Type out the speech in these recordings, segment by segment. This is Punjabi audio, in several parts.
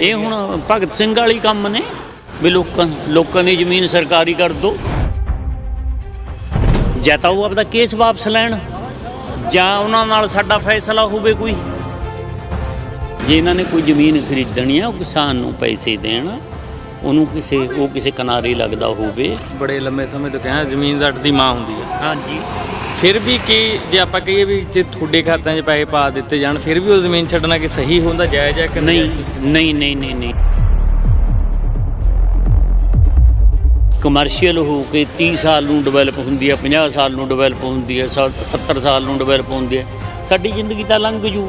ਇਹ ਹੁਣ ਭਗਤ ਸਿੰਘ ਵਾਲੀ ਕੰਮ ਨੇ ਵੀ ਲੋਕਾਂ ਲੋਕਾਂ ਦੀ ਜ਼ਮੀਨ ਸਰਕਾਰੀ ਕਰ ਦੋ। ਜਾਂ ਤਾਂ ਉਹ ਆਪਦਾ ਕੇਸ ਵਾਪਸ ਲੈਣ ਜਾਂ ਉਹਨਾਂ ਨਾਲ ਸਾਡਾ ਫੈਸਲਾ ਹੋਵੇ ਕੋਈ। ਜੇ ਇਹਨਾਂ ਨੇ ਕੋਈ ਜ਼ਮੀਨ ਖਰੀਦਣੀ ਆ ਉਹ ਕਿਸਾਨ ਨੂੰ ਪੈਸੇ ਦੇਣ ਉਹਨੂੰ ਕਿਸੇ ਉਹ ਕਿਸੇ ਕਿਨਾਰੇ ਲੱਗਦਾ ਹੋਵੇ। ਬੜੇ ਲੰਮੇ ਸਮੇਂ ਤੋਂ ਕਿਹਾ ਜ਼ਮੀਨ ਜੱਟ ਦੀ ਮਾਂ ਹੁੰਦੀ ਹੈ ਹਾਂਜੀ। ਫਿਰ ਵੀ ਕੀ ਜੇ ਆਪਾਂ ਕਹੀਏ ਵੀ ਜੇ ਤੁਹਾਡੇ ਖਾਤਿਆਂ 'ਚ ਪੈਸੇ ਪਾ ਦਿੱਤੇ ਜਾਣ ਫਿਰ ਵੀ ਉਹ ਜ਼ਮੀਨ ਛੱਡਣਾ ਕਿ ਸਹੀ ਹੁੰਦਾ ਜਾਇਜ਼ ਹੈ ਕਿ ਨਹੀਂ ਨਹੀਂ? ਨਹੀਂ ਨਹੀਂ ਨਹੀਂ ਕਮਰਸ਼ੀਅਲ ਹੋ ਕੇ 30 ਸਾਲ ਨੂੰ ਡਿਵੈਲਪ ਹੁੰਦੀ ਹੈ 50 ਸਾਲ ਨੂੰ ਡਿਵੈਲਪ ਹੁੰਦੀ ਹੈ ਸੌ- 70 ਸਾਲ ਨੂੰ ਡਿਵੈਲਪ ਹੁੰਦੀ ਹੈ ਸਾਡੀ ਜ਼ਿੰਦਗੀ ਤਾਂ ਲੰਘ ਜੂ।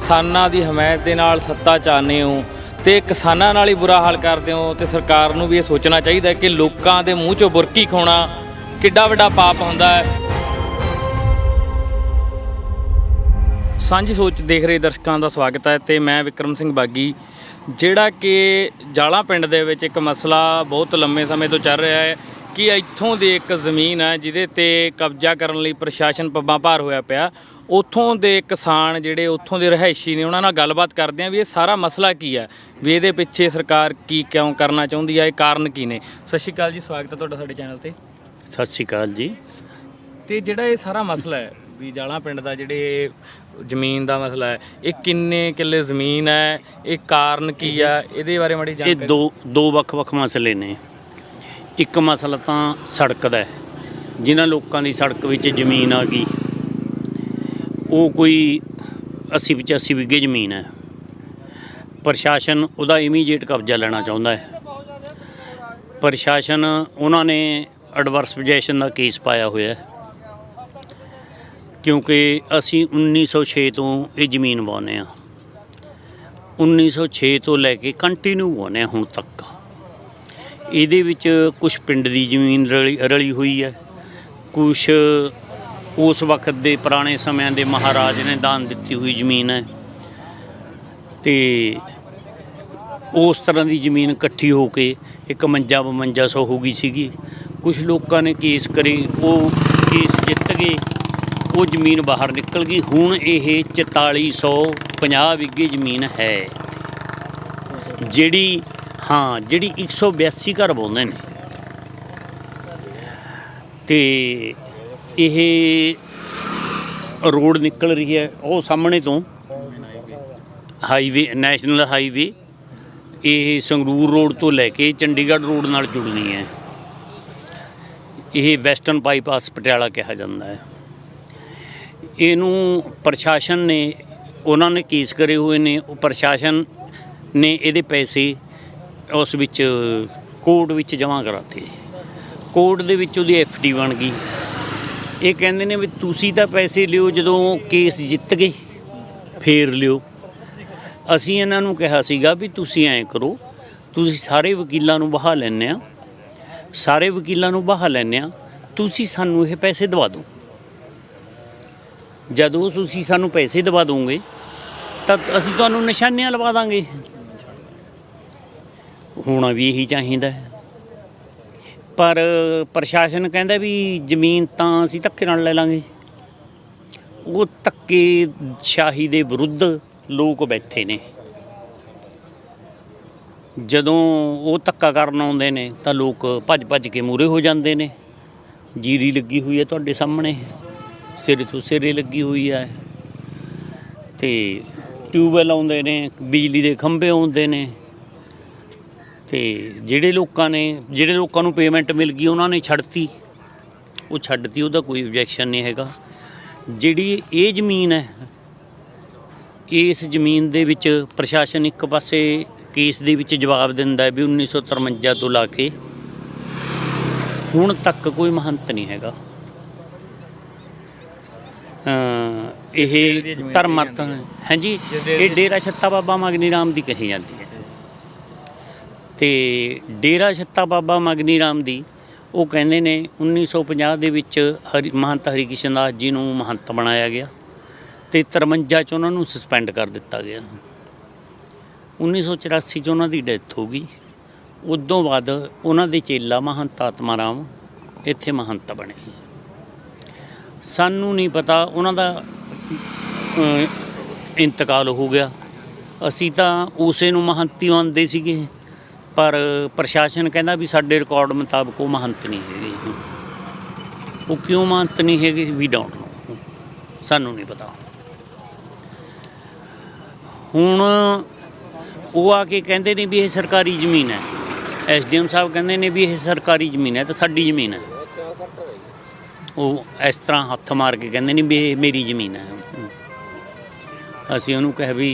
ਕਿਸਾਨਾਂ ਦੀ ਹਮਾਇਤ ਦੇ ਨਾਲ ਸੱਤਾ ਚਾਹੁੰਦੇ ਹੋ ਤੇ ਕਿਸਾਨਾਂ ਨਾਲ ਹੀ ਬੁਰਾ ਹਾਲ ਕਰਦੇ ਹੋ ਤੇ ਸਰਕਾਰ ਨੂੰ ਵੀ ਇਹ ਸੋਚਣਾ ਚਾਹੀਦਾ ਕਿ ਲੋਕਾਂ ਦੇ ਮੂੰਹ 'ਚੋਂ ਬੁਰਕੀ ਖਾਣਾ ਕਿੱਡਾ ਵੱਡਾ ਪਾਪ ਹੁੰਦਾ ਹੈ। ਸਾਂਝੀ ਸੋਚ ਦੇਖ ਰਹੇ ਦਰਸ਼ਕਾਂ ਦਾ ਸਵਾਗਤ ਹੈ ਤੇ ਮੈਂ ਵਿਕਰਮ ਸਿੰਘ ਬਾਗੀ। ਜਿਹੜਾ ਕਿ ਜਾਲਾ ਪਿੰਡ ਦੇ ਵਿੱਚ ਇੱਕ ਮਸਲਾ ਬਹੁਤ ਲੰਮੇ ਸਮੇਂ ਤੋਂ ਚੱਲ ਰਿਹਾ ਹੈ ਕਿ ਇੱਥੋਂ ਦੀ ਇੱਕ ਜ਼ਮੀਨ ਹੈ ਜਿਹਦੇ ਤੇ ਕਬਜ਼ਾ ਕਰਨ ਲਈ ਪ੍ਰਸ਼ਾਸਨ ਪੱਬਾਂ ਭਾਰ ਹੋਇਆ ਪਿਆ। ਉੱਥੋਂ ਦੇ ਕਿਸਾਨ ਜਿਹੜੇ ਉੱਥੋਂ ਦੇ ਰਹਿائشੀ ਨੇ, ਉਹਨਾਂ ਨਾਲ ਗੱਲਬਾਤ ਕਰਦੇ ਆ ਵੀ ਇਹ ਸਾਰਾ ਮਸਲਾ ਕੀ ਹੈ? ਵੀ ਇਹਦੇ ਪਿੱਛੇ ਸਰਕਾਰ ਕੀ ਕਿਉਂ ਕਰਨਾ ਚਾਹੁੰਦੀ ਹੈ? ਇਹ ਕਾਰਨ ਕੀ ਨੇ? ਸਤਿ ਸ਼੍ਰੀ ਅਕਾਲ ਜੀ, ਸਵਾਗਤ ਹੈ ਤੁਹਾਡਾ ਸਾਡੇ ਚੈਨਲ ਤੇ। ਸਤਿ ਸ਼੍ਰੀ ਅਕਾਲ ਜੀ। ਤੇ ਜਿਹੜਾ ਇਹ ਸਾਰਾ ਮਸਲਾ ਹੈ ਵੀ ਜਾਲਾ ਪਿੰਡ ਦਾ ਜਿਹੜੇ ਜ਼ਮੀਨ ਦਾ ਮਸਲਾ ਹੈ ਇਹ ਕਿੰਨੇ ਕਿੱਲੇ ਜ਼ਮੀਨ ਹੈ ਇਹ ਕਾਰਨ ਕੀ ਆ ਇਹਦੇ ਬਾਰੇ ਮਾੜੀ ਇਹ ਜਾਣਕਾਰੀ ਦੋ ਦੋ ਵੱਖ-ਵੱਖ ਮਸਲੇ ਨੇ। ਇੱਕ ਮਸਲਾ ਤਾਂ ਸੜਕ ਦਾ ਹੈ ਜਿਨ੍ਹਾਂ ਲੋਕਾਂ ਦੀ ਸੜਕ ਵਿੱਚ ਜ਼ਮੀਨ ਆ ਗਈ। ਉਹ ਕੋਈ 80 85 ਵਿਗੇ ਜ਼ਮੀਨ ਹੈ। ਪ੍ਰਸ਼ਾਸਨ ਉਹਦਾ ਇਮੀਡੀਏਟ ਕਬਜ਼ਾ ਲੈਣਾ ਚਾਹੁੰਦਾ ਹੈ। ਪ੍ਰਸ਼ਾਸਨ ਉਹਨਾਂ ਨੇ ਐਡਵਰਸ ਪੋਜੀਸ਼ਨ ਦਾ ਕੇਸ ਪਾਇਆ ਹੋਇਆ ਹੈ। ਕਿਉਂਕਿ ਅਸੀਂ 1906 ਤੋਂ ਇਹ ਜ਼ਮੀਨ ਵਾਹੁੰਦੇ ਆ 1906 ਤੋਂ ਲੈ ਕੇ ਕੰਟੀਨਿਊ ਵਾਹੁੰਦੇ ਹਾਂ ਹੁਣ ਤੱਕ। ਇਹਦੇ ਵਿੱਚ ਕੁਝ ਪਿੰਡ ਦੀ ਜ਼ਮੀਨ ਰਲੀ ਰਲੀ ਹੋਈ ਹੈ। ਕੁਝ ਉਸ ਵਕਤ ਦੇ ਪੁਰਾਣੇ ਸਮਿਆਂ ਦੇ ਮਹਾਰਾਜ ਨੇ ਦਾਨ ਦਿੱਤੀ ਹੋਈ ਜ਼ਮੀਨ ਹੈ। ਤੇ ਉਸ ਤਰ੍ਹਾਂ ਦੀ ਜ਼ਮੀਨ ਇਕੱਠੀ ਹੋ ਕੇ ਇੱਕ ਮੰਜਾ ਬਵੰਜਾ ਸੌ ਹੋ ਗਈ ਸੀਗੀ। ਕੁਝ ਲੋਕਾਂ ਨੇ ਕੇਸ ਕਰੇ, ਉਹ ਕੇਸ ਜਿੱਤ ਗਏ, ਉਹ ਜ਼ਮੀਨ ਬਾਹਰ ਨਿਕਲ ਗਈ। ਹੁਣ ਇਹ 4450 ਵਿਗੇ ਜ਼ਮੀਨ ਹੈ। ਜਿਹੜੀ, ਹਾਂ, ਜਿਹੜੀ 182 ਘਰ ਬੋਲਦੇ ਨੇ। ਤੇ ਇਹ ਰੋਡ ਨਿਕਲ ਰਹੀ ਹੈ, ਉਹ ਸਾਹਮਣੇ ਤੋਂ। Highway, national highway. ਇਹ ਸੰਗਰੂਰ ਰੋਡ ਤੋਂ ਲੈ ਕੇ ਚੰਡੀਗੜ੍ਹ ਰੋਡ ਨਾਲ ਜੁੜਨੀ ਹੈ। ਇਹ ਵੈਸਟਰਨ ਬਾਈਪਾਸ ਪਟਿਆਲਾ ਕਿਹਾ ਜਾਂਦਾ ਹੈ। ਇਹਨੂੰ ਪ੍ਰਸ਼ਾਸਨ ਨੇ, ਉਹਨਾਂ ਨੇ ਕੇਸ ਕਰੇ ਹੋਏ ਨੇ, ਉਹ ਪ੍ਰਸ਼ਾਸਨ ਨੇ ਇਹਦੇ ਪੈਸੇ ਉਸ ਵਿੱਚ ਕੋਰਟ ਵਿੱਚ ਜਮ੍ਹਾਂ ਕਰਾਤੇ। ਕੋਰਟ ਦੇ ਵਿੱਚ ਉਹਦੀ ਐਫਡੀ ਬਣ ਗਈ। ਇਹ ਕਹਿੰਦੇ ਨੇ ਵੀ ਤੁਸੀਂ ਤਾਂ ਪੈਸੇ ਲਿਓ, ਜਦੋਂ ਕੇਸ ਜਿੱਤ ਗਏ, ਫੇਰ ਲਿਓ। ਅਸੀਂ ਇਹਨਾਂ ਨੂੰ ਕਿਹਾ ਸੀਗਾ ਵੀ ਤੁਸੀਂ ਐਂ ਕਰੋ, ਤੁਸੀਂ ਸਾਰੇ ਵਕੀਲਾਂ ਨੂੰ ਬਹਾ ਲੈਣੇ ਆ ਸਾਰੇ ਵਕੀਲਾਂ ਨੂੰ ਬਹਾ ਲੈਣੇ ਆ ਤੁਸੀਂ ਸਾਨੂੰ ਇਹ ਪੈਸੇ ਦਵਾ ਦਿਓ। ਜਦੋਂ ਤੁਸੀਂ ਸਾਨੂੰ ਪੈਸੇ ਦਵਾ ਦੋਗੇ, ਤਾਂ ਅਸੀਂ ਤੁਹਾਨੂੰ ਨਿਸ਼ਾਨੀਆਂ ਲਵਾ ਦਾਂਗੇ। ਹੋਣਾ ਵੀ ਇਹੀ ਚਾਹੀਦਾ ਹੈ। ਪਰ ਪ੍ਰਸ਼ਾਸਨ ਕਹਿੰਦਾ ਵੀ ਜ਼ਮੀਨ ਤਾਂ ਅਸੀਂ ਧੱਕੇ ਨਾਲ ਲੈ ਲਾਂਗੇ। ਉਹ ਧੱਕੇ ਸ਼ਾਹੀ ਦੇ ਵਿਰੁੱਧ ਲੋਕ ਬੈਠੇ ਨੇ। ਜਦੋਂ ਉਹ ਧੱਕਾ ਕਰਨ ਆਉਂਦੇ ਨੇ ਤਾਂ ਲੋਕ ਭੱਜ ਭੱਜ ਕੇ ਮੂਰੇ ਹੋ ਜਾਂਦੇ ਨੇ। ਜੀਰੀ ਲੱਗੀ ਹੋਈ ਹੈ ਤੁਹਾਡੇ ਸਾਹਮਣੇ, ਸਿਰੇ ਤੋਂ ਸਿਰੇ ਲੱਗੀ ਹੋਈ ਹੈ। ਤੇ ਟਿਊਬਵੈਲ ਆਉਂਦੇ ਨੇ, ਬਿਜਲੀ ਦੇ ਖੰਭੇ ਆਉਂਦੇ ਨੇ। ਤੇ ਜਿਹੜੇ ਲੋਕਾਂ ਨੇ, ਜਿਹੜੇ ਲੋਕਾਂ ਨੂੰ ਪੇਮੈਂਟ ਮਿਲ ਗਈ, ਉਹਨਾਂ ਨੇ ਛੱਡਤੀ। ਉਹ ਛੱਡਤੀ, ਉਹਦਾ ਕੋਈ ਆਬਜੈਕਸ਼ਨ ਨਹੀਂ ਹੈਗਾ। ਜਿਹੜੀ ਇਹ ਜ਼ਮੀਨ ਹੈ, ਇਸ ਜ਼ਮੀਨ ਦੇ ਵਿੱਚ ਪ੍ਰਸ਼ਾਸਨ ਇੱਕ ਪਾਸੇ ਕੇਸ ਦੇ ਵਿੱਚ ਜਵਾਬ ਦਿੰਦਾ ਵੀ 1953 ਤੋਂ ਲਾ ਕੇ ਹੁਣ ਤੱਕ ਕੋਈ ਮਹੰਤ ਨਹੀਂ ਹੈਗਾ। ਇਹ ਧਰਮ ਅਰਥ ਹਾਂਜੀ ਇਹ ਡੇਰਾ ਛੱਤਾ ਬਾਬਾ ਮਗਨੀ ਰਾਮ ਦੀ ਕਹੀ ਜਾਂਦੀ ਹੈ। ਤੇ ਡੇਰਾ ਛੱਤਾ ਬਾਬਾ ਮਗਨੀ ਰਾਮ ਦੀ ਉਹ ਕਹਿੰਦੇ ਨੇ 1950 ਦੇ ਵਿੱਚ ਹਰੀ ਮਹੰਤ ਹਰੀ ਕ੍ਰਿਸ਼ਨ ਦਾਸ ਜੀ ਨੂੰ ਮਹੰਤ ਬਣਾਇਆ ਗਿਆ ਤੇ 53 ਚ ਉਹਨਾਂ ਨੂੰ ਸਸਪੈਂਡ ਕਰ ਦਿੱਤਾ ਗਿਆ। 1984 ਚ ਉਹਨਾਂ ਦੀ ਡੈਥ ਹੋ ਗਈ। ਉਦੋਂ ਬਾਅਦ ਉਹਨਾਂ ਦੇ ਚੇਲਾ ਮਹੰਤ ਆਤਮਾ ਰਾਮ ਇੱਥੇ ਮਹੰਤ ਬਣੇ। ਸਾਨੂੰ ਨਹੀਂ ਪਤਾ ਉਹਨਾਂ ਦਾ ਇੰਤਕਾਲ ਹੋ ਗਿਆ। ਅਸੀਂ ਤਾਂ ਉਸੇ ਨੂੰ ਮਹੰਤੀ ਮੰਨਦੇ ਸੀਗੇ, ਪਰ ਪ੍ਰਸ਼ਾਸਨ ਕਹਿੰਦਾ ਵੀ ਸਾਡੇ ਰਿਕਾਰਡ ਮੁਤਾਬਕ ਉਹ ਮਹੰਤ ਨਹੀਂ ਹੈਗੇ। ਉਹ ਕਿਉਂ ਮਹੰਤ ਨਹੀਂ ਹੈਗੇ? ਵੀ ਡੋਂਟ ਨੋ ਸਾਨੂੰ ਨਹੀਂ ਪਤਾ। ਹੁਣ ਉਹ ਆ ਕੇ ਕਹਿੰਦੇ ਨੇ ਵੀ ਇਹ ਸਰਕਾਰੀ ਜ਼ਮੀਨ ਹੈ। ਐਸਡੀਐਮ ਸਾਹਿਬ ਕਹਿੰਦੇ ਨੇ ਵੀ ਇਹ ਸਰਕਾਰੀ ਜ਼ਮੀਨ ਹੈ ਤਾਂ ਸਾਡੀ ਜ਼ਮੀਨ ਹੈ। ਉਹ ਇਸ ਤਰ੍ਹਾਂ ਹੱਥ ਮਾਰ ਕੇ ਕਹਿੰਦੇ ਨੇ ਵੀ ਇਹ ਮੇਰੀ ਜ਼ਮੀਨ ਹੈ। ਅਸੀਂ ਉਹਨੂੰ ਕਹਿ ਵੀ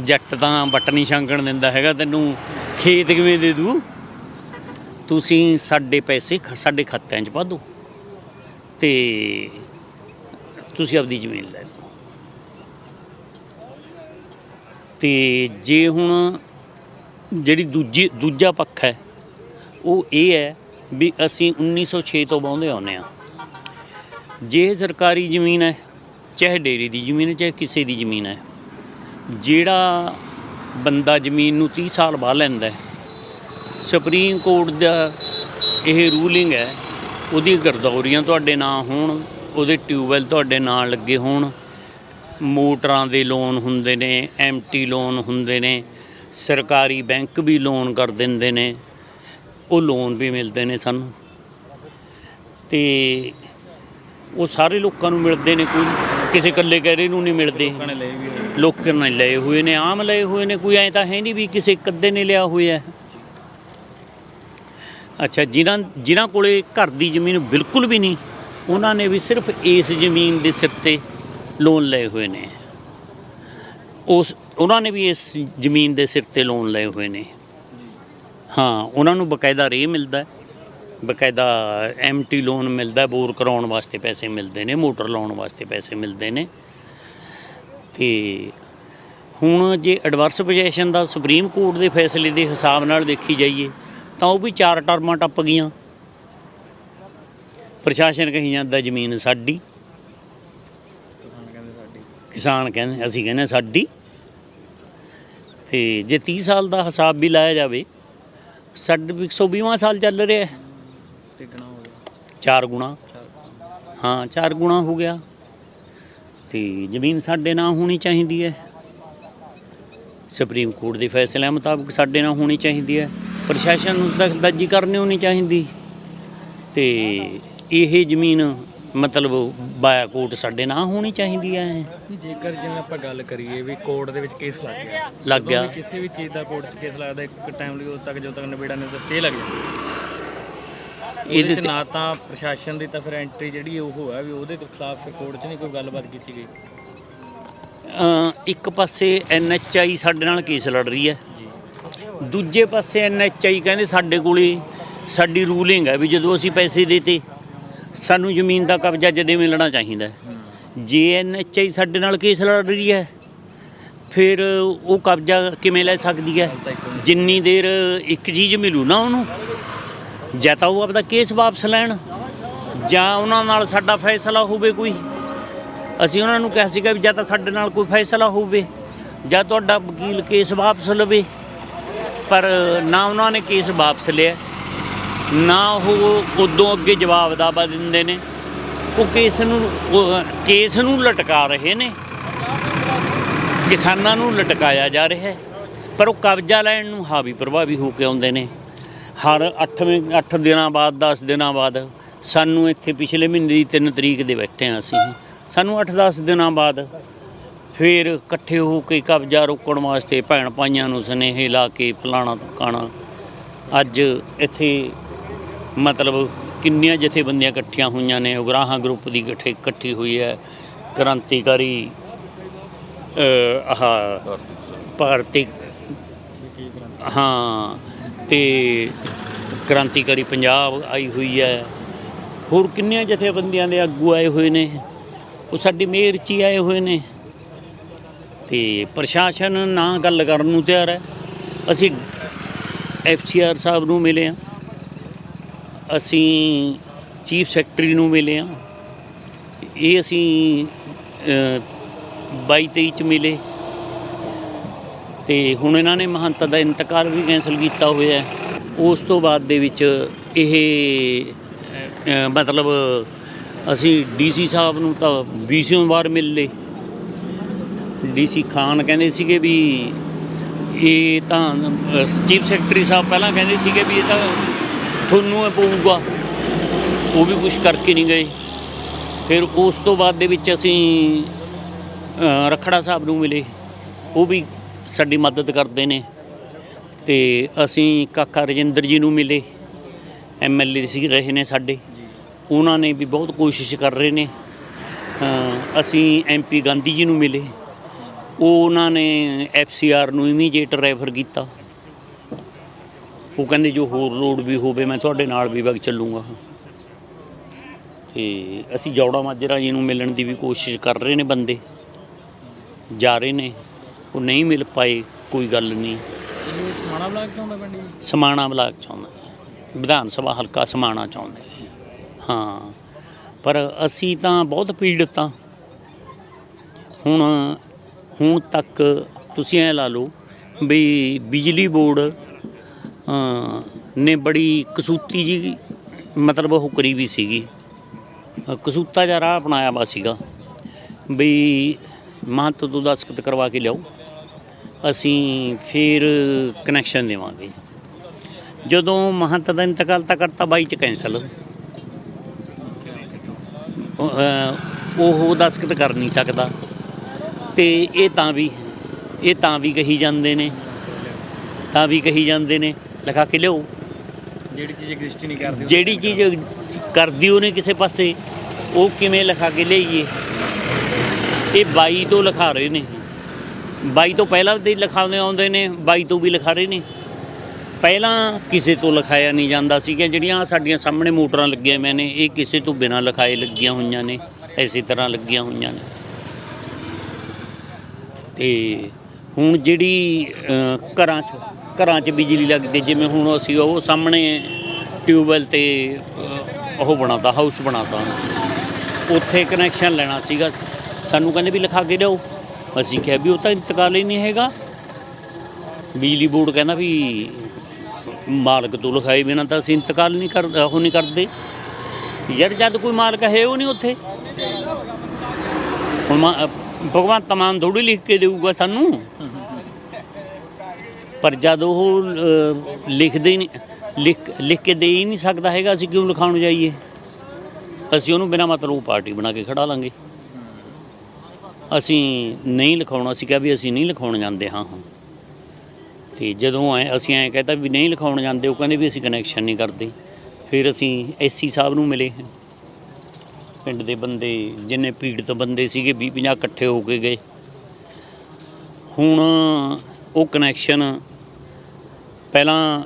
ਜੱਟ ਤਾਂ ਬੱਟ ਨਹੀਂ ਛਾਂਗਣ ਦਿੰਦਾ ਹੈਗਾ, ਤੈਨੂੰ ਖੇਤ ਕਿਵੇਂ ਦੇ ਦੂ? ਤੁਸੀਂ ਸਾਡੇ ਪੈਸੇ ਸਾਡੇ ਖਾਤਿਆਂ 'ਚ ਪਾ ਦਿਓ ਤੇ ਤੁਸੀਂ ਆਪਦੀ ਜ਼ਮੀਨ ਲੈ ਲਓ ਤੇ ਜੇ ਹੁਣ ਜਿਹੜੀ ਦੂਜੀ, ਦੂਜਾ ਪੱਖ ਹੈ, ਉਹ ਇਹ ਹੈ ਵੀ ਅਸੀਂ 1906 ਤੋਂ ਬਾਉਂਦੇ ਆਉਂਦੇ ਆ ਜੇ ਸਰਕਾਰੀ ਜ਼ਮੀਨ ਹੈ, ਚਾਹੇ ਡੇਰੀ ਦੀ ਜ਼ਮੀਨ ਹੈ, ਚਾਹੇ ਕਿਸੇ ਦੀ ਜ਼ਮੀਨ ਹੈ, ਜਿਹੜਾ ਬੰਦਾ ਜ਼ਮੀਨ ਨੂੰ 30 ਸਾਲ ਬਾਅਦ ਲੈਂਦਾ ਹੈ, ਸੁਪਰੀਮ ਕੋਰਟ ਦਾ ਇਹ ਰੂਲਿੰਗ ਹੈ, ਉਹਦੀ ਗਰਦੌਰੀਆਂ ਤੁਹਾਡੇ ਨਾਂ ਹੋਣ, ਉਹਦੇ ਟਿਊਬਵੈਲ ਤੁਹਾਡੇ ਨਾਂ ਲੱਗੇ ਹੋਣ ਮੋਟਰਾਂ ਦੇ ਲੋਨ ਹੁੰਦੇ ਨੇ ਐਮਟੀ ਲੋਨ ਹੁੰਦੇ ਨੇ ਸਰਕਾਰੀ ਬੈਂਕ ਵੀ ਲੋਨ ਕਰ ਦਿੰਦੇ ਨੇ ਉਹ ਲੋਨ ਵੀ ਮਿਲਦੇ ਨੇ ਸਾਨੂੰ ਤੇ ਉਹ ਸਾਰੇ ਲੋਕਾਂ ਨੂੰ ਮਿਲਦੇ ਨੇ ਕੋਈ ਕਿਸੇ ਇਕੱਲੇ ਗਹਿਰੇ ਨੂੰ ਨਹੀਂ ਮਿਲਦੇ ਲੋਕਾਂ ਨੇ ਲਏ ਹੋਏ। ਨੇ ਆਮ ਲਏ ਹੋਏ ਨੇ ਕੋਈ ਐ ਤਾਂ ਹੈ ਨਹੀਂ ਵੀ ਕਿਸੇ ਕੱਦੇ ਨੇ ਲਿਆ ਹੋਇਆ। ਅੱਛਾ ਜਿਨ੍ਹਾਂ ਜਿਨ੍ਹਾਂ ਕੋਲੇ ਘਰ ਦੀ ਜ਼ਮੀਨ ਬਿਲਕੁਲ ਵੀ ਨਹੀਂ ਉਹਨਾਂ ਨੇ ਵੀ ਸਿਰਫ ਇਸ ਜ਼ਮੀਨ ਦੇ ਸਿਰ ਤੇ ਲੋਨ ਲਏ ਹੋਏ ਨੇ। ਉਸ, ਉਹਨਾਂ ਨੇ ਵੀ ਇਸ ਜ਼ਮੀਨ ਦੇ ਸਿਰ ਤੇ ਲੋਨ ਲਏ ਹੋਏ ਨੇ। ਹਾਂ, ਉਹਨਾਂ ਨੂੰ ਬਕਾਇਦਾ ਰੇ ਮਿਲਦਾ ਹੈ। ਬਕਾਇਦਾ ਐਮਟੀ ਲੋਨ ਮਿਲਦਾ ਬੋਰ ਕਰਾਉਣ ਵਾਸਤੇ ਪੈਸੇ ਮਿਲਦੇ ਨੇ, ਮੋਟਰ ਲਾਉਣ ਵਾਸਤੇ ਪੈਸੇ ਮਿਲਦੇ ਨੇ। ਤੇ ਹੁਣ ਜੇ ਐਡਵਰਸ ਪੋਜੀਸ਼ਨ ਦਾ ਸੁਪਰੀਮ ਕੋਰਟ ਦੇ ਫੈਸਲੇ ਦੇ ਹਿਸਾਬ ਨਾਲ ਦੇਖੀ ਜਾਈਏ, ਤਾਂ ਉਹ ਵੀ ਚਾਰ ਟਰਮਾਂ ਟੱਪ ਗਈਆਂ। ਪ੍ਰਸ਼ਾਸਨ ਕਹੀ ਜਾਂਦਾ ਜ਼ਮੀਨ ਸਾਡੀ। ਕਿਸਾਨ ਕਹਿੰਦੇ ਅਸੀਂ ਕਹਿੰਦੇ ਸਾਡੀ। ਤੇ ਜੇ 30 ਸਾਲ ਦਾ ਹਿਸਾਬ ਵੀ ਲਾਇਆ ਜਾਵੇ ਸਾਡੇ 120ਵਾਂ ਸਾਲ ਚੱਲ ਰਿਹਾ ਹੈ। ਟਿਕਣਾ ਹੋ ਗਿਆ। ਚਾਰ ਗੁਣਾ। ਹਾਂ ਚਾਰ ਗੁਣਾ ਹੋ ਗਿਆ। ਤੇ ਜ਼ਮੀਨ ਸਾਡੇ ਨਾਂ ਹੋਣੀ ਚਾਹੀਦੀ ਹੈ। ਸੁਪਰੀਮ ਕੋਰਟ ਦੇ ਫੈਸਲਿਆਂ ਮੁਤਾਬਕ ਸਾਡੇ ਨਾਂ ਹੋਣੀ ਚਾਹੀਦੀ ਹੈ। ਪ੍ਰਸ਼ਾਸਨ ਨੂੰ ਦਖਲਅੰਦਾਜ਼ੀ ਕਰਨੀ ਹੋਣੀ ਚਾਹੀਦੀ। ਤੇ ਇਹ ਜ਼ਮੀਨ ਮਤਲਬ ਬਾਇਆ ਕੋਰਟ ਸਾਡੇ ਨਾਂ ਹੋਣੀ ਚਾਹੀਦੀ ਹੈ ਜੇਕਰ ਜਿਵੇਂ ਆਪਾਂ ਗੱਲ ਕਰੀਏ ਵੀ ਕੋਰਟ ਦੇ ਵਿੱਚ ਕੇਸ ਲੱਗ ਗਿਆ ਲੱਗ ਗਿਆ। ਕਿਸੇ ਵੀ ਚੀਜ਼ ਦਾ ਕੋਰਟ 'ਚ ਕੇਸ ਲੱਗਦਾ ਇੱਕ ਟਾਈਮ ਲਈ ਉਦੋਂ ਤੱਕ ਜਦੋਂ ਤੱਕ ਨਿਬੇੜਾ ਨਹੀਂ ਤਾਂ ਸਟੇ ਲੱਗ ਜਾਂਦਾ। ਇਹਦੇ ਤੇ ਨਾ ਤਾਂ ਪ੍ਰਸ਼ਾਸਨ ਦੀ ਤਾਂ ਫਿਰ ਐਂਟਰੀ ਜਿਹੜੀ ਉਹ ਹੈ ਵੀ ਉਹਦੇ ਖਿਲਾਫ ਕੋਰਟ 'ਚ ਨਹੀਂ ਕੋਈ ਗੱਲਬਾਤ ਕੀਤੀ ਗਈ। ਅ, ਇੱਕ ਪਾਸੇ ਐਨਐਚਆਈ ਸਾਡੇ ਨਾਲ ਕੇਸ ਲੜ ਰਹੀ ਹੈ ਦੂਜੇ ਪਾਸੇ ਐਨਐਚਆਈ ਕਹਿੰਦੇ ਸਾਡੇ ਕੋਲੇ ਸਾਡੀ ਰੂਲਿੰਗ ਹੈ ਵੀ ਜਦੋਂ ਅਸੀਂ ਪੈਸੇ ਦੇਤੇ ਸਾਨੂੰ ਜ਼ਮੀਨ ਦਾ ਕਬਜ਼ਾ ਜਦੇ ਮਿਲਣਾ ਚਾਹੀਦਾ ਹੈ। ਜੇ ਐਨਐਚਆਈ ਸਾਡੇ ਨਾਲ ਕੇਸ ਲੜ ਰਹੀ ਹੈ ਫਿਰ ਉਹ ਕਬਜ਼ਾ ਕਿਵੇਂ ਲੈ ਸਕਦੀ ਹੈ? ਜਿੰਨੀ ਦੇਰ ਇੱਕ ਚੀਜ਼ ਮਿਲੂ ਨਾ ਉਹਨੂੰ ਜਾਂ ਤਾਂ ਉਹ ਆਪਦਾ ਕੇਸ ਵਾਪਸ ਲੈਣ ਜਾਂ ਉਹਨਾਂ ਨਾਲ ਸਾਡਾ ਫੈਸਲਾ ਹੋਵੇ ਕੋਈ। ਅਸੀਂ ਉਹਨਾਂ ਨੂੰ ਕਿਹਾ ਸੀਗਾ ਵੀ ਜਾਂ ਤਾਂ ਸਾਡੇ ਨਾਲ ਕੋਈ ਫੈਸਲਾ ਹੋਵੇ ਜਾਂ ਤੁਹਾਡਾ ਵਕੀਲ ਕੇਸ ਵਾਪਸ ਲਵੇ ਪਰ ਨਾ ਉਹਨਾਂ ਨੇ ਕੇਸ ਵਾਪਸ ਲਿਆ। ਨਾ ਉਹ ਉਦੋਂ ਅੱਗੇ ਜਵਾਬ ਦਾਵਾ ਦਿੰਦੇ ਨੇ। ਉਹ ਕੇਸ ਨੂੰ ਕੇਸ ਨੂੰ ਲਟਕਾ ਰਹੇ ਨੇ। ਕਿਸਾਨਾਂ ਨੂੰ ਲਟਕਾਇਆ ਜਾ ਰਿਹਾ ਹੈ। ਪਰ ਉਹ ਕਬਜ਼ਾ ਲੈਣ ਨੂੰ ਹਾਵੀ ਪ੍ਰਭਾਵੀ ਹੋ ਕੇ ਆਉਂਦੇ ਨੇ। ਹਰ 8ਵੇਂ 8 ਦਿਨਾਂ ਬਾਅਦ 10 ਦਿਨਾਂ ਬਾਅਦ ਸਾਨੂੰ ਇੱਥੇ ਪਿਛਲੇ ਮਹੀਨੇ ਦੀ 3 ਤਰੀਕ ਦੇ ਬੈਠੇ ਹਾਂ ਅਸੀਂ। ਸਾਨੂੰ 8-10 ਦਿਨਾਂ ਬਾਅਦ ਫਿਰ ਇਕੱਠੇ ਹੋ ਕੇ ਕਬਜ਼ਾ ਰੋਕਣ ਵਾਸਤੇ ਭੈਣ ਭਾਈਆਂ ਨੂੰ ਸੁਨੇਹੇ ਲਾ ਕੇ ਫਲਾਣਾ ਟਕਾਣਾ ਅੱਜ ਇੱਥੇ ਮਤਲਬ ਕਿੰਨੀਆਂ ਜਥੇਬੰਦੀਆਂ ਇਕੱਠੀਆਂ ਹੋਈਆਂ ਨੇ ਉਗਰਾਹਾਂ ਗਰੁੱਪ ਦੀ ਇਕੱਠੇ ਇਕੱਠੀ ਹੋਈ ਹੈ ਕ੍ਰਾਂਤੀਕਾਰੀ ਅ, ਆਹ ਭਾਰਤੀ ਹਾਂ ਤੇ ਕ੍ਰਾਂਤੀਕਾਰੀ ਪੰਜਾਬ ਆਈ ਹੋਈ ਹੈ। ਹੋਰ ਕਿੰਨੀਆਂ ਜਥੇਬੰਦੀਆਂ ਦੇ ਆਗੂ ਆਏ ਹੋਏ ਨੇ? ਉਹ ਸਾਡੀ ਮੇਰ 'ਚ ਹੀ ਆਏ ਹੋਏ ਨੇ। ਤੇ ਪ੍ਰਸ਼ਾਸਨ ਨਾ ਗੱਲ ਕਰਨ ਨੂੰ ਤਿਆਰ ਹੈ। ਅਸੀਂ ਐਫਸੀਆਰ ਸਾਹਿਬ ਨੂੰ ਮਿਲੇ ਆ ਅਸੀਂ ਚੀਫ ਸੈਕਟਰੀ ਨੂੰ ਮਿਲੇ ਆ ਇਹ ਅਸੀਂ 22 23 ਚ ਮਿਲੇ। ਤੇ ਹੁਣ ਇਹਨਾਂ ਨੇ ਮਹੰਤ ਦਾ ਇੰਤਕਾਲ ਵੀ ਕੈਂਸਲ ਕੀਤਾ ਹੋਇਆ ਹੈ। ਉਸ ਤੋਂ ਬਾਅਦ ਦੇ ਵਿੱਚ ਇਹ ਮਤਲਬ ਅਸੀਂ ਡੀਸੀ ਸਾਹਿਬ ਨੂੰ ਤਾਂ 20 ਵਾਰ ਮਿਲ। ਲਏ ਡੀਸੀ ਖਾਨ ਕਹਿੰਦੇ ਸੀਗੇ ਵੀ ਇਹ ਤਾਂ ਚੀਫ ਸੈਕਟਰੀ ਸਾਹਿਬ ਪਹਿਲਾਂ ਕਹਿੰਦੇ ਸੀਗੇ ਵੀ ਇਹ ਤਾਂ ਤੁਹਾਨੂੰ ਇਹ ਪਊਗਾ। ਉਹ ਵੀ ਕੁਝ ਕਰਕੇ ਨਹੀਂ ਗਏ। ਫਿਰ ਉਸ ਤੋਂ ਬਾਅਦ ਦੇ ਵਿੱਚ ਅਸੀਂ ਅ, ਰਖੜਾ ਸਾਹਿਬ ਨੂੰ ਮਿਲੇ। ਉਹ ਵੀ ਸਾਡੀ ਮਦਦ ਕਰਦੇ ਨੇ। ਤੇ ਅਸੀਂ ਕਾਕਾ ਰਜਿੰਦਰ ਜੀ ਨੂੰ ਮਿਲੇ। ਐਮਐਲਏ ਸੀ ਰਹੇ ਨੇ ਸਾਡੇ। ਉਹਨਾਂ ਨੇ ਵੀ ਬਹੁਤ ਕੋਸ਼ਿਸ਼ ਕਰ ਰਹੇ ਨੇ। ਅ, ਅਸੀਂ ਐਮਪੀ ਗਾਂਧੀ ਜੀ ਨੂੰ ਮਿਲੇ। ਉਹ ਉਹਨਾਂ ਨੇ ਐਫਸੀਆਰ ਨੂੰ ਇਮੀਡੀਏਟ ਰੈਫਰ ਕੀਤਾ। ਉਹ ਕਹਿੰਦੇ ਜੋ ਹੋਰ ਲੋਡ ਵੀ ਹੋਵੇ ਮੈਂ ਤੁਹਾਡੇ ਨਾਲ ਵੀ ਵਗ ਚੱਲੂਗਾ। ਤੇ ਅਸੀਂ ਜੌੜਾ ਮਾਜਰਾ ਜੀ ਨੂੰ ਮਿਲਣ ਦੀ ਵੀ ਕੋਸ਼ਿਸ਼ ਕਰ ਰਹੇ ਨੇ ਬੰਦੇ। ਜਾ ਰਹੇ ਨੇ ਉਹ ਨਹੀਂ ਮਿਲ ਪਾਏ ਕੋਈ ਗੱਲ ਨਹੀਂ। ਮਾਣਾ ਬਲਾਕ ਆਉਂਦਾ ਪਿੰਡ ਜੀ? ਸਮਾਣਾ ਬਲਾਕ ਚਾਹੁੰਦਾ ਵਿਧਾਨ ਸਭਾ ਹਲਕਾ ਸਮਾਣਾ ਚਾਹੁੰਦੇ ਹਾਂ ਪਰ ਅਸੀਂ ਤਾਂ ਬਹੁਤ ਪੀੜਤ ਹਾਂ। ਹੁਣ ਹੁਣ ਤੱਕ ਤੁਸੀਂ ਐ ਲਾ ਲਓ ਵੀ ਬਿਜਲੀ ਬੋਰਡ ਨੇ ਬੜੀ ਕਸੂਤੀ ਜੀ ਮਤਲਬ ਉਹ ਕਰੀ ਵੀ ਸੀਗੀ। ਕਸੂਤਾ ਜਿਹਾ ਰਾਹ ਅਪਣਾਇਆ ਵਾ ਸੀਗਾ ਵੀ ਮਹੰਤ ਤੋਂ ਦਸਤਖਤ ਕਰਵਾ ਕੇ ਲਿਆਓ ਅਸੀਂ ਫਿਰ ਕਨੈਕਸ਼ਨ ਦੇਵਾਂਗੇ। ਜਦੋਂ ਮਹੰਤ ਦਾ ਇੰਤਕਾਲ ਤਾਂ ਕਰਤਾ ਬਾਈ ਚ ਕੈਂਸਲ ਉਹ, ਅਹ, ਦਸਖਤ ਕਰ ਨਹੀਂ ਸਕਦਾ। ਤੇ ਇਹ ਤਾਂ ਵੀ ਇਹ ਤਾਂ ਵੀ ਕਹੀ ਜਾਂਦੇ ਨੇ ਤਾਂ ਵੀ ਕਹੀ ਜਾਂਦੇ ਨੇ। ਲਿਖਾ ਕੇ ਲਿਆਓ। ਜਿਹੜੀ ਚੀਜ਼ ਐਗਜ਼ਿਸਟ ਨਹੀਂ ਕਰਦੀ ਜਿਹੜੀ ਚੀਜ਼ ਕਰਦੀ ਉਹਨੇ ਕਿਸੇ ਪਾਸੇ ਉਹ ਕਿਵੇਂ ਲਿਖਾ ਕੇ ਲਿਆਈਏ? ਇਹ ਬਾਈ ਤੋਂ ਲਿਖਾ ਰਹੇ ਨੇ। ਬਾਈ ਤੋਂ ਪਹਿਲਾਂ ਦੇ ਲਿਖਾਉਂਦੇ ਆਉਂਦੇ ਨੇ ਬਾਈ ਤੋਂ ਵੀ ਲਿਖਾ ਰਹੇ ਨੇ। ਪਹਿਲਾਂ ਕਿਸੇ ਤੋਂ ਲਿਖਾਇਆ ਨਹੀਂ ਜਾਂਦਾ ਸੀਗਾ ਜਿਹੜੀਆਂ ਆਹ ਸਾਡੀਆਂ ਸਾਹਮਣੇ ਮੋਟਰਾਂ ਲੱਗੀਆਂ ਮੈਂ ਨੇ ਇਹ ਕਿਸੇ ਤੋਂ ਬਿਨਾਂ ਲਿਖਾਏ ਲੱਗੀਆਂ ਹੋਈਆਂ ਨੇ ਐਸੀ ਤਰ੍ਹਾਂ ਲੱਗੀਆਂ ਹੋਈਆਂ ਨੇ। ਤੇ ਹੁਣ ਜਿਹੜੀ ਘਰਾਂ 'ਚ ਘਰਾਂ 'ਚ ਬਿਜਲੀ ਲੱਗਦੀ ਜਿਵੇਂ ਹੁਣ ਅਸੀਂ ਉਹ ਸਾਹਮਣੇ ਟਿਊਬਵੈਲ ਤੇ ਅ, ਉਹ ਬਣਾਤਾ ਹਾਊਸ ਬਣਾਤਾ। ਉੱਥੇ ਕਨੈਕਸ਼ਨ ਲੈਣਾ ਸੀਗਾ। ਸਾਨੂੰ ਕਹਿੰਦੇ ਵੀ ਲਿਖਾ ਕੇ ਦਿਓ। ਅਸੀਂ ਕਿਹਾ ਵੀ ਉਹ ਤਾਂ ਇੰਤਕਾਲ ਹੀ ਨਹੀਂ ਹੈਗਾ। ਬਿਜਲੀ ਬੋਰਡ ਕਹਿੰਦਾ ਵੀ ਮਾਲਕ ਤੋਂ ਲਿਖਾਈ ਬਿਨਾਂ ਤਾਂ ਅਸੀਂ ਇੰਤਕਾਲ ਨਹੀਂ ਕਰ ਉਹ ਨਹੀਂ ਕਰਦੇ। ਯਾਰ ਜਦ ਕੋਈ ਮਾਲਕ ਹੈ ਉਹ ਨਹੀਂ ਉੱਥੇ। ਹੁਣ ਮਾ- ਭਗਵੰਤ ਮਾਨ ਥੋੜੀ ਲਿਖ ਕੇ ਦੇਊਗਾ ਸਾਨੂੰ। ਪਰ ਜਦ ਉਹ ਲਿਖਦੇ ਹੀ ਨਹੀਂ, ਲਿਖ ਲਿਖ ਕੇ ਦੇ ਹੀ ਨਹੀਂ ਸਕਦਾ ਹੈਗਾ, ਅਸੀਂ ਕਿਉਂ ਲਿਖਾਉਣ ਜਾਈਏ? ਅਸੀਂ ਉਹਨੂੰ ਬਿਨਾਂ ਮਤਲਬ ਪਾਰਟੀ ਬਣਾ ਕੇ ਖੜਾ ਲਾਂਗੇ। ਅਸੀਂ ਨਹੀਂ ਲਿਖਾਉਣਾ ਸੀ ਕਿਹਾ ਵੀ ਅਸੀਂ ਨਹੀਂ ਲਿਖਾਉਣ ਜਾਂਦੇ, ਹਾਂ ਹਾਂ। ਤੇ ਜਦੋਂ ਐ ਅਸੀਂ ਐਂ ਕਹਤਾ ਵੀ ਨਹੀਂ ਲਿਖਾਉਣ ਜਾਂਦੇ, ਉਹ ਕਹਿੰਦੇ ਵੀ ਅਸੀਂ ਕਨੈਕਸ਼ਨ ਨਹੀਂ ਕਰਦੇ। ਫਿਰ ਅਸੀਂ ਐਸੀ ਸਾਹਿਬ ਨੂੰ ਮਿਲੇ। ਪਿੰਡ ਦੇ ਬੰਦੇ, ਜਿੰਨੇ ਪੀੜਤ ਬੰਦੇ ਸੀਗੇ 20 50 ਇਕੱਠੇ ਹੋ ਕੇ ਗਏ। ਹੁਣ ਉਹ ਕਨੈਕਸ਼ਨ ਪਹਿਲਾਂ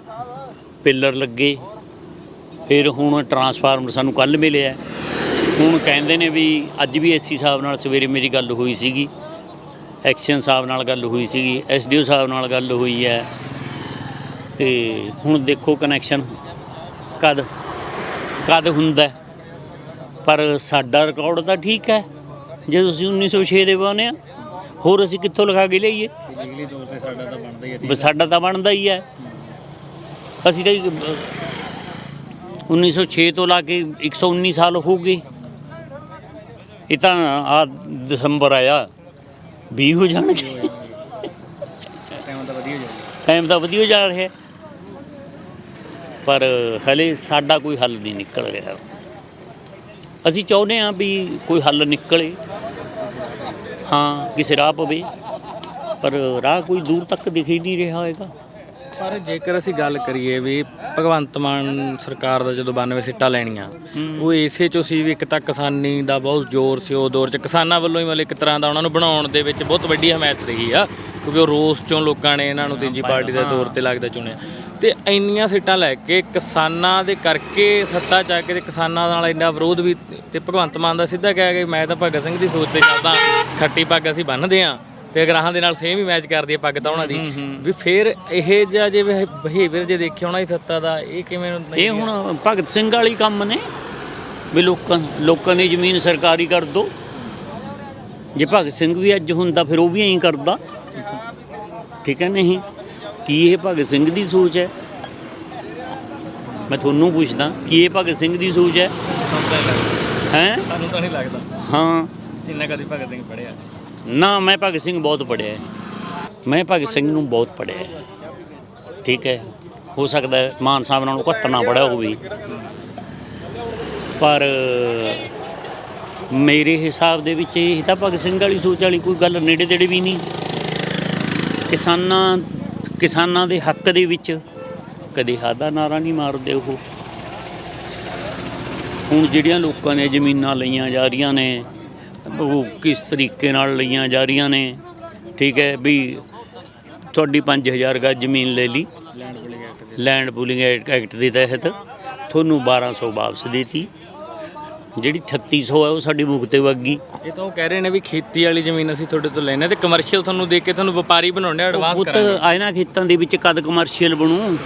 ਪਿੱਲਰ ਲੱਗੇ ਫਿਰ ਹੁਣ ਟਰਾਂਸਫਾਰਮਰ ਸਾਨੂੰ ਕੱਲ ਮਿਲਿਆ। ਹੁਣ ਕਹਿੰਦੇ ਨੇ ਵੀ ਅੱਜ ਵੀ ਐਸੀ ਸਾਹਿਬ ਨਾਲ ਸਵੇਰੇ ਮੇਰੀ ਗੱਲ ਹੋਈ ਸੀਗੀ। ਐਕਸ਼ਨ ਸਾਹਿਬ ਨਾਲ ਗੱਲ ਹੋਈ ਸੀਗੀ ਐਸਡੀਓ ਸਾਹਿਬ ਨਾਲ ਗੱਲ ਹੋਈ ਹੈ। ਤੇ ਹੁਣ ਦੇਖੋ ਕਨੈਕਸ਼ਨ ਕਦ ਕਦ ਹੁੰਦਾ। ਪਰ ਸਾਡਾ ਰਿਕਾਰਡ ਤਾਂ ਠੀਕ ਹੈ ਜੇ ਤੁਸੀਂ 1906 ਦੇ ਆ ਹੋਰ ਅਸੀਂ ਕਿੱਥੋਂ ਲਿਖਾ ਕੇ ਲਈਏ ਸਾਡਾ ਤਾਂ ਬਣਦਾ ਹੀ ਹੈ। ਸਾਡਾ ਤਾਂ ਬਣਦਾ ਹੀ ਹੈ। ਅਸੀਂ ਤਾਂ ਅਹ, 1906 ਤੋਂ ਲਾ ਕੇ 119 ਸਾਲ ਹੋ ਗਏ। ਇਹ ਤਾਂ ਆ ਦਸੰਬਰ ਆਇਆ। 20 ਹੋ ਜਾਣਗੇ। ਟਾਈਮ ਤਾਂ ਵਧੀਆ ਜਾਊਗਾ ਟਾਈਮ ਤਾਂ ਵਧੀਆ ਜਾ ਰਿਹਾ। ਪਰ ਹਲੇ ਸਾਡਾ ਕੋਈ ਹੱਲ ਨਹੀਂ ਨਿਕਲ ਰਿਹਾ। ਅਸੀਂ ਚਾਹੁੰਦੇ ਹਾਂ ਵੀ ਕੋਈ ਹੱਲ ਨਿਕਲੇ। ਹਾਂ ਕਿਸੇ ਰਾਹ ਪਵੇ। ਪਰ ਰਾਹ ਕੋਈ ਦੂਰ ਤੱਕ ਦਿਖ ਹੀ ਨਹੀਂ ਰਿਹਾ ਹੋਏਗਾ ਪਰ ਜੇਕਰ ਅਸੀਂ ਗੱਲ ਕਰੀਏ ਵੀ ਭਗਵੰਤ ਮਾਨ ਸਰਕਾਰ ਦਾ ਜਦੋਂ 92 ਸੀਟਾਂ ਲੈਣੀਆਂ ਉਹ ਇਸੇ ਚੋਂ ਸੀ ਵੀ ਇੱਕ ਤਾਂ ਕਿਸਾਨੀ ਦਾ ਬਹੁਤ ਜ਼ੋਰ ਸੀ ਉਹ ਦੌਰ 'ਚ। ਕਿਸਾਨਾਂ ਵੱਲੋਂ ਹੀ ਮਤਲਬ ਇੱਕ ਤਰ੍ਹਾਂ ਦਾ ਉਹਨਾਂ ਨੂੰ ਬਣਾਉਣ ਦੇ ਵਿੱਚ ਬਹੁਤ ਵੱਡੀ ਹਮਾਇਤ ਰਹੀ ਆ ਕਿਉਂਕਿ ਉਹ ਰੋਸ ਚੋਂ ਲੋਕਾਂ ਨੇ ਇਹਨਾਂ ਨੂੰ ਤੀਜੀ ਪਾਰਟੀ ਦੇ ਤੌਰ ਤੇ ਲੱਗਦਾ ਚੁਣਿਆ। ਤੇ ਇੰਨੀਆਂ ਸੀਟਾਂ ਲੈ ਕੇ ਕਿਸਾਨਾਂ ਦੇ ਕਰਕੇ ਸੱਤਾ ਚ ਆ ਕੇ ਤੇ ਕਿਸਾਨਾਂ ਨਾਲ ਇੰਨਾ ਵਿਰੋਧ ਵੀ ਤੇ ਭਗਵੰਤ ਮਾਨ ਦਾ ਸਿੱਧਾ ਕਹਿ ਗਿਆ ਮੈਂ ਤਾਂ ਭਗਤ ਸਿੰਘ ਦੀ ਸੋਚ ਤੇ ਚੱਲਦਾ ਖੱਟੀ ਪੱਗ ਅਸੀਂ ਬੰਨਦੇ ਆ। ਤੇ ਗ੍ਰਾਹਾਂ ਦੇ ਨਾਲ ਸੇਮ ਹੀ ਮੈਚ ਕਰਦੀ ਹੈ ਪੱਗ ਤਾਂ ਉਹਨਾਂ ਦੀ। ਵੀ ਫਿਰ ਇਹ ਜਿਹਾ ਜੇ ਬਿਹੇਵੀਅਰ ਜੇ ਦੇਖਿਆ ਹੋਣਾ ਹੀ ਸੱਤਾ ਦਾ ਇਹ ਕਿਵੇਂ ਇਹ ਹੁਣ ਭਗਤ ਸਿੰਘ ਵਾਲੀ ਕੰਮ ਨੇ। ਵੀ ਲੋਕਾਂ ਲੋਕਾਂ ਦੀ ਜ਼ਮੀਨ ਸਰਕਾਰੀ ਕਰ ਦੋ। ਜੇ ਭਗਤ ਸਿੰਘ ਵੀ ਅੱਜ ਹੁੰਦਾ ਫਿਰ ਉਹ ਵੀ ਐਂ ਕਰਦਾ। ਠੀਕ ਹੈ ਨਹੀਂ? ਕੀ ਇਹ ਭਗਤ ਸਿੰਘ ਦੀ ਸੋਚ ਹੈ? ਮੈਂ ਤੁਹਾਨੂੰ ਪੁੱਛਦਾ ਕੀ ਇਹ ਭਗਤ ਸਿੰਘ ਦੀ ਸੋਚ ਹੈ? ਹੈ ਤੁਹਾਨੂੰ ਤਾਂ ਨਹੀਂ ਲੱਗਦਾ। ਹਾਂ। ਜਿੰਨਾ ਕਦੀ ਭਗਤ ਸਿੰਘ ਪੜਿਆ ਨਾ, ਮੈਂ ਭਗਤ ਸਿੰਘ ਬਹੁਤ ਪੜਿਆ ਹੈ। ਮੈਂ ਭਗਤ ਸਿੰਘ ਨੂੰ ਬਹੁਤ ਪੜਿਆ ਹੈ। ਠੀਕ ਹੈ। ਹੋ ਸਕਦਾ ਹੈ ਮਾਨ ਸਾਹਿਬ ਨਾਲੋਂ ਘੱਟ ਨਾ ਪੜਿਆ ਹੋਵੇ। ਪਰ ਮੇਰੇ ਹਿਸਾਬ ਦੇ ਵਿੱਚ ਇਹ ਤਾਂ ਭਗਤ ਸਿੰਘ ਵਾਲੀ ਸੋਚ ਵਾਲੀ ਕੋਈ ਗੱਲ ਨੇੜੇ ਤੇੜੇ ਵੀ ਨਹੀਂ। ਕਿਸਾਨਾਂ ਕਿਸਾਨਾਂ ਦੇ ਹੱਕ ਦੇ ਵਿੱਚ ਕਦੇ ਹਾਦਾ ਨਾਰਾ ਨਹੀਂ ਮਾਰਦੇ ਉਹ। ਹੁਣ ਜਿਹੜੀਆਂ ਲੋਕਾਂ ਨੇ ਜ਼ਮੀਨਾਂ ਲਈਆਂ ਜਾ ਰਹੀਆਂ ਨੇ ਉਹ ਕਿਸ ਤਰੀਕੇ ਨਾਲ ਲਈਆਂ ਜਾ ਰਹੀਆਂ ਨੇ? ਠੀਕ ਹੈ ਵੀ ਤੁਹਾਡੀ 5000 ਗਜ ਜ਼ਮੀਨ ਲੈ ਲਈ। ਲੈਂਡ ਪੁਲਿੰਗ ਐਕਟ ਦੇ ਤਹਿਤ ਤੁਹਾਨੂੰ 1200 ਵਾਪਸ ਦੇਤੀ। ਜਿਹੜੀ 3600 ਹੈ ਉਹ ਸਾਡੀ ਮੁਕਤੇ ਵੱਗੀ ਇਹ ਤਾਂ ਉਹ ਕਹਿ ਰਹੇ ਨੇ ਵੀ ਖੇਤੀ ਵਾਲੀ ਜ਼ਮੀਨ ਅਸੀਂ ਤੁਹਾਡੇ ਤੋਂ ਲੈਣੇ ਤੇ ਕਮਰਸ਼ੀਅਲ ਤੁਹਾਨੂੰ ਦੇ ਕੇ ਤੁਹਾਨੂੰ ਵਪਾਰੀ ਬਣਾਉਣੇ ਐਡਵਾਂਸ ਕਰਾਂਗੇ। ਆਇਨਾ ਖੇਤਾਂ ਦੇ ਵਿੱਚ ਕਦ ਕਮਰਸ਼ੀਅਲ ਬਣੂ?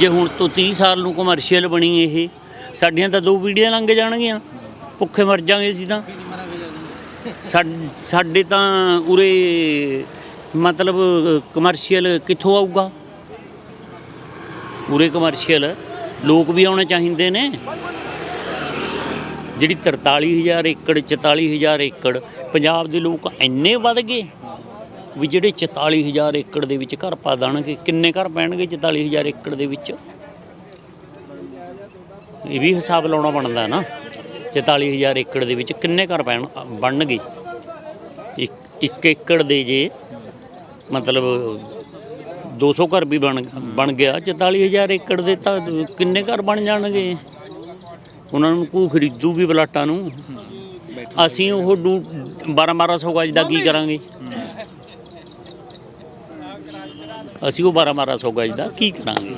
ਜੇ ਹੁਣ ਤੋਂ 30 ਸਾਲ ਨੂੰ ਕਮਰਸ਼ੀਅਲ ਬਣੀ ਇਹ ਸਾਡੀਆਂ ਤਾਂ ਦੋ ਪੀੜ੍ਹੀਆਂ ਲੰਘ ਜਾਣਗੀਆਂ। ਭੁੱਖੇ ਮਰ ਜਾਾਂਗੇ ਅਸੀਂ ਤਾਂ। ਸਾਡੇ ਤਾਂ ਉਰੇ ਮਤਲਬ ਕਮਰਸ਼ੀਅਲ ਕਿੱਥੋਂ ਆਊਗਾ? ਉਰੇ ਕਮਰਸ਼ੀਅਲ ਲੋਕ ਵੀ ਆਉਣੇ ਚਾਹੀਦੇ ਨੇ। ਜਿਹੜੀ 43000 ਏਕੜ 44000 ਏਕੜ, ਪੰਜਾਬ ਦੇ ਲੋਕ ਇੰਨੇ ਵੱਧ ਗਏ ਵੀ ਜਿਹੜੇ 44000 ਏਕੜ ਦੇ ਵਿੱਚ ਘਰ ਪਾ ਦੇਣਗੇ, ਕਿੰਨੇ ਘਰ ਪੈਣਗੇ 44000 ਏਕੜ ਦੇ ਵਿੱਚ? ਇਹ ਵੀ ਹਿਸਾਬ ਲਾਉਣਾ ਬਣਦਾ ਨਾ। 44000 ਏਕੜ ਦੇ ਵਿੱਚ ਕਿੰਨੇ ਘਰ ਪੈਣ, ਬਣਨਗੇ? ਇੱਕ ਇੱਕ ਏਕੜ ਦੇ ਜੇ ਮਤਲਬ 200 ਘਰ ਵੀ ਬਣ ਬਣ ਗਿਆ 44000 ਏਕੜ ਦੇ ਤਾਂ ਕਿੰਨੇ ਘਰ ਬਣ ਜਾਣਗੇ? ਉਹਨਾਂ ਨੂੰ ਕੋਈ ਖਰੀਦੂ ਵੀ ਪਲਾਟਾਂ ਨੂੰ। ਅਸੀਂ ਉਹ 12 1200 ਗਜ ਦਾ ਕੀ ਕਰਾਂਗੇ? ਅਸੀਂ ਉਹ 12 1200 ਗਜ ਦਾ ਕੀ ਕਰਾਂਗੇ?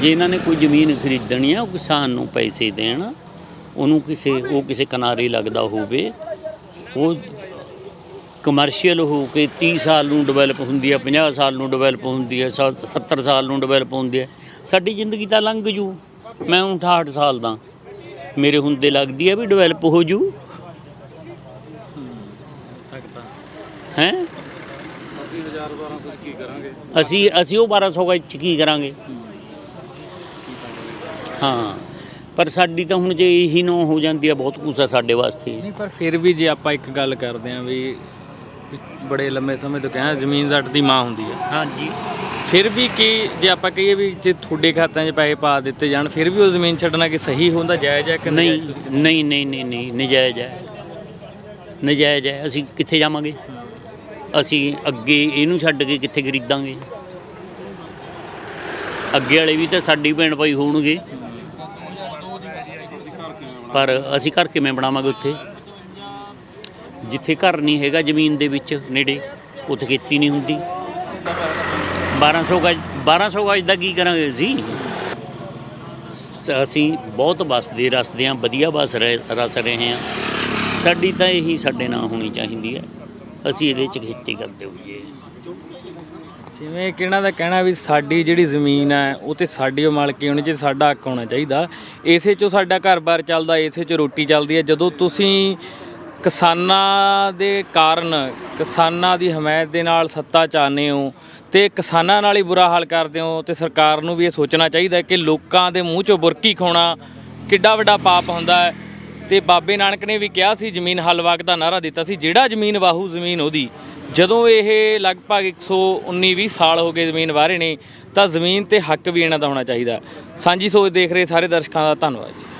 ਜੇ ਇਹਨਾਂ ਨੇ ਕੋਈ ਜ਼ਮੀਨ ਖਰੀਦਣੀ ਆ, ਉਹ ਕਿਸਾਨ ਨੂੰ ਪੈਸੇ ਦੇਣ। ਉਹਨੂੰ ਕਿਸੇ, ਉਹ ਕਿਸੇ ਕਿਨਾਰੇ ਲੱਗਦਾ ਹੋਵੇ, ਉਹ ਕਮਰਸ਼ੀਅਲ ਹੋ ਕੇ 30 ਸਾਲ ਨੂੰ ਡਿਵੈਲਪ ਹੁੰਦੀ ਹੈ 50 ਸਾਲ ਨੂੰ ਡਿਵੈਲਪ ਹੁੰਦੀ ਹੈ, ਸੱਤ- 70 ਸਾਲ ਨੂੰ ਡਿਵੈਲਪ ਹੁੰਦੀ ਹੈ। ਸਾਡੀ ਜ਼ਿੰਦਗੀ ਤਾਂ ਲੰਘ ਜੂ। ਮੈਂ ਹੁਣ 68 ਸਾਲ ਦਾ। ਮੇਰੇ ਹੁੰਦੇ ਲੱਗਦੀ ਹੈ ਵੀ ਡਿਵੈਲਪ ਹੋ ਜੂ। ਹੈ? ਅਸੀਂ ਅਸੀਂ ਉਹ 1200 ਵਿੱਚ ਕੀ ਕਰਾਂਗੇ? ਹਾਂ। ਪਰ ਸਾਡੀ ਤਾਂ ਹੁਣ ਜੇ ਇਹੀ ਨੋ ਹੋ ਜਾਂਦੀ ਹੈ ਬਹੁਤ ਕੁਛ ਆ ਸਾਡੇ ਵਾਸਤੇ। ਨਹੀਂ ਪਰ ਫਿਰ ਵੀ ਜੇ ਆਪਾਂ ਇੱਕ ਗੱਲ ਕਰਦੇ ਆਂ ਵੀ ਬੜੇ ਲੰਮੇ ਸਮੇਂ ਤੋਂ ਕਹਿੰਦੇ ਜ਼ਮੀਨ ਜੱਟ ਦੀ ਮਾਂ ਹੁੰਦੀ ਹੈ ਹਾਂਜੀ। ਫਿਰ ਵੀ ਕੀ ਜੇ ਆਪਾਂ ਕਹੀਏ ਵੀ ਜੇ ਤੁਹਾਡੇ ਖਾਤਿਆਂ 'ਚ ਪੈਸੇ ਪਾ ਦਿੱਤੇ ਜਾਣ ਫਿਰ ਵੀ ਉਹ ਜ਼ਮੀਨ ਛੱਡਣਾ ਕਿ ਸਹੀ ਹੁੰਦਾ ਜਾਇਜ਼ ਹੈ ਕਿ ਨਹੀਂ ਨਹੀਂ ਨਹੀਂ ਨਹੀਂ ਨਹੀਂ ਨਜਾਇਜ਼ ਹੈ। ਨਜਾਇਜ਼ ਹੈ। ਅਸੀਂ ਕਿੱਥੇ ਜਾਵਾਂਗੇ? ਅਸੀਂ ਅੱਗੇ ਇਹਨੂੰ ਛੱਡ ਕੇ ਕਿੱਥੇ ਖਰੀਦਾਂਗੇ? ਅੱਗੇ ਵਾਲੇ ਵੀ ਤਾਂ ਸਾਡੀ ਭੈਣ ਭਾਈ ਹੋਣਗੇ। ਪਰ ਅਸੀਂ ਘਰ ਕਿਵੇਂ ਬਣਾਵਾਂਗੇ ਉੱਥੇ? ਜਿੱਥੇ ਘਰ ਨਹੀਂ ਹੈਗਾ ਜ਼ਮੀਨ ਦੇ ਵਿੱਚ ਨੇੜੇ, ਉੱਥੇ ਖੇਤੀ ਨਹੀਂ ਹੁੰਦੀ। 1200 ਗਜ 1200 ਗਜ ਦਾ ਕੀ ਕਰਾਂਗੇ ਜੀ ਅਸੀਂ ਬਹੁਤ ਬਸਦੇ ਰਸਦੇ ਹਾਂ, ਵਧੀਆ ਬਸ ਰਹੇ, ਰਸ ਰਹੇ ਹਾਂ। ਸਾਡੀ ਤਾਂ ਇਹੀ ਸਾਡੇ ਨਾਲ ਹੋਣੀ ਚਾਹੀਦੀ ਹੈ। ਅਸੀਂ ਇਹਦੇ ਚ ਖੇਤੀ ਕਰਦੇ ਹੋਈਏ। ਜਿਵੇਂ ਕਿ ਇਹਨਾਂ ਦਾ ਕਹਿਣਾ ਵੀ ਸਾਡੀ ਜਿਹੜੀ ਜ਼ਮੀਨ ਹੈ, ਉਹ ਤੇ ਸਾਡੀ ਉਹ ਮਾਲਕੀ ਹੋਣੀ ਚਾਹੀਦੀ, ਸਾਡਾ ਹੱਕ ਹੋਣਾ ਚਾਹੀਦਾ। ਇਸੇ ਚੋਂ ਸਾਡਾ ਘਰ-ਬਾਰ ਚੱਲਦਾ, ਇਸੇ ਚੋਂ ਰੋਟੀ ਚੱਲਦੀ ਹੈ। ਜਦੋਂ ਤੁਸੀਂ ਕਿਸਾਨਾਂ ਦੇ ਕਾਰਨ, ਕਿਸਾਨਾਂ ਦੀ ਹਮਾਇਤ ਦੇ ਨਾਲ ਸੱਤਾ ਚਾਹੁੰਦੇ ਹੋ ਤੇ ਕਿਸਾਨਾਂ ਨਾਲ ਹੀ ਬੁਰਾ ਹਾਲ ਕਰਦੇ ਹੋ, ਤੇ ਸਰਕਾਰ ਨੂੰ ਵੀ ਇਹ ਸੋਚਣਾ ਚਾਹੀਦਾ ਕਿ ਲੋਕਾਂ ਦੇ ਮੂੰਹ ਚੋਂ ਬੁਰਕੀ ਖਾਣਾ ਕਿੱਡਾ ਵੱਡਾ ਪਾਪ ਹੁੰਦਾ ਹੈ। ਤੇ ਬਾਬੇ ਨਾਨਕ ਨੇ ਵੀ ਕਿਹਾ ਸੀ, ਜ਼ਮੀਨ ਹਲਵਾਕ ਦਾ ਨਾਰਾ ਦਿੱਤਾ ਸੀ, ਜਿਹੜਾ ਜ਼ਮੀਨ ਵਾਹੂ ਜ਼ਮੀਨ ਉਹਦੀ। ਜਦੋਂ ਇਹ ਲਗਭਗ 119 20 ਸਾਲ ਹੋ ਗਏ ਜ਼ਮੀਨ ਵਾਰੇ ਨੇ, ਤਾਂ ਜ਼ਮੀਨ ਤੇ ਹੱਕ ਵੀ ਇਹਨਾਂ ਦਾ ਹੋਣਾ ਚਾਹੀਦਾ। ਸਾਂਝੀ ਸੋਚ ਦੇਖ ਰਹੇ ਸਾਰੇ ਦਰਸ਼ਕਾਂ ਦਾ ਧੰਨਵਾਦ ਜੀ।